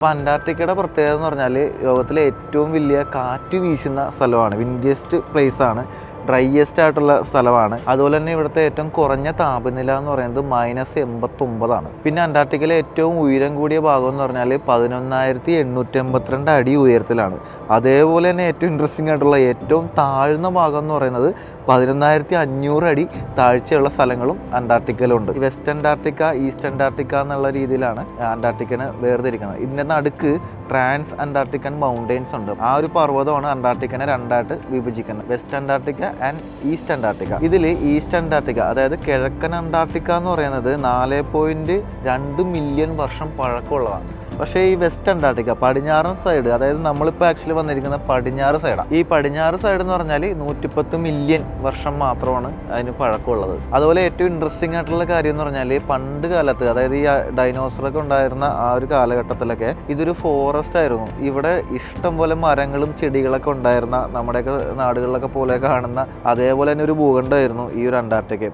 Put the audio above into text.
അപ്പോൾ അന്റാർട്ടിക്കയുടെ പ്രത്യേകത എന്ന് പറഞ്ഞാൽ ലോകത്തിലെ ഏറ്റവും വലിയ കാറ്റ് വീശുന്ന സ്ഥലമാണ്. വിൻഡിയസ്റ്റ് പ്ലേസ് ആണ്. ഡ്രൈയസ്റ്റ് ആയിട്ടുള്ള സ്ഥലമാണ്. അതുപോലെ തന്നെ ഇവിടുത്തെ ഏറ്റവും കുറഞ്ഞ താപനില എന്ന് പറയുന്നത് മൈനസ് എൺപത്തൊമ്പതാണ്. പിന്നെ അന്റാർട്ടിക്കയിലെ ഏറ്റവും ഉയരം കൂടിയ ഭാഗം എന്ന് പറഞ്ഞാൽ പതിനൊന്നായിരത്തി എണ്ണൂറ്റി എൺപത്തിരണ്ട് അടി ഉയരത്തിലാണ്. അതേപോലെ തന്നെ ഏറ്റവും ഇൻട്രസ്റ്റിംഗ് ആയിട്ടുള്ള ഏറ്റവും താഴ്ന്ന ഭാഗം എന്ന് പറയുന്നത് പതിനൊന്നായിരത്തി അഞ്ഞൂറ് അടി താഴ്ചയുള്ള സ്ഥലങ്ങളും അന്റാർട്ടിക്കയിലുണ്ട്. വെസ്റ്റ് അന്റാർട്ടിക്ക ഈസ്റ്റ് അന്റാർട്ടിക്ക എന്നുള്ള രീതിയിലാണ് അന്റാർട്ടിക്കനെ വേർതിരിക്കുന്നത്. ഇതിന്റെ നടുക്ക് ട്രാൻസ് അന്റാർട്ടിക്കൻ മൗണ്ടെയ്ൻസ് ഉണ്ട്. ആ ഒരു പർവതമാണ് അന്റാർട്ടിക്കനെ രണ്ടായിട്ട് വിഭജിക്കുന്നത്. West Antarctica and east Antarctica ഇതിൽ ഈസ്റ്റ് അന്റാർട്ടിക്ക അതായത് കിഴക്കൻ അന്റാർട്ടിക്ക എന്ന് പറയുന്നത് നാല് പോയിന്റ് രണ്ട് മില്യൺ വർഷം പഴക്കമുള്ളതാണ്. പക്ഷേ ഈ വെസ്റ്റ് അന്റാർട്ടിക്ക പടിഞ്ഞാറൻ സൈഡ് അതായത് നമ്മളിപ്പോൾ ആക്ച്വലി വന്നിരിക്കുന്ന പടിഞ്ഞാറ് സൈഡാണ് ഈ പടിഞ്ഞാറ് സൈഡ് എന്ന് പറഞ്ഞാൽ നൂറ്റിപ്പത്ത് മില്യൺ വർഷം മാത്രമാണ് അതിന് പഴക്കമുള്ളത്. അതുപോലെ ഏറ്റവും ഇൻട്രസ്റ്റിംഗ് ആയിട്ടുള്ള കാര്യം എന്ന് പറഞ്ഞാൽ പണ്ട് കാലത്ത് അതായത് ഈ ഡൈനോസറൊക്കെ ഉണ്ടായിരുന്ന ആ ഒരു കാലഘട്ടത്തിലൊക്കെ ഇതൊരു ഫോറസ്റ്റ് ആയിരുന്നു. ഇവിടെ ഇഷ്ടം പോലെ മരങ്ങളും ചെടികളൊക്കെ ഉണ്ടായിരുന്ന നമ്മുടെയൊക്കെ നാടുകളിലൊക്കെ പോലെ കാണുന്ന അതേപോലെ തന്നെ ഒരു ഭൂഖണ്ഡമായിരുന്നു ഈ ഒരു അന്റാർട്ടിക്ക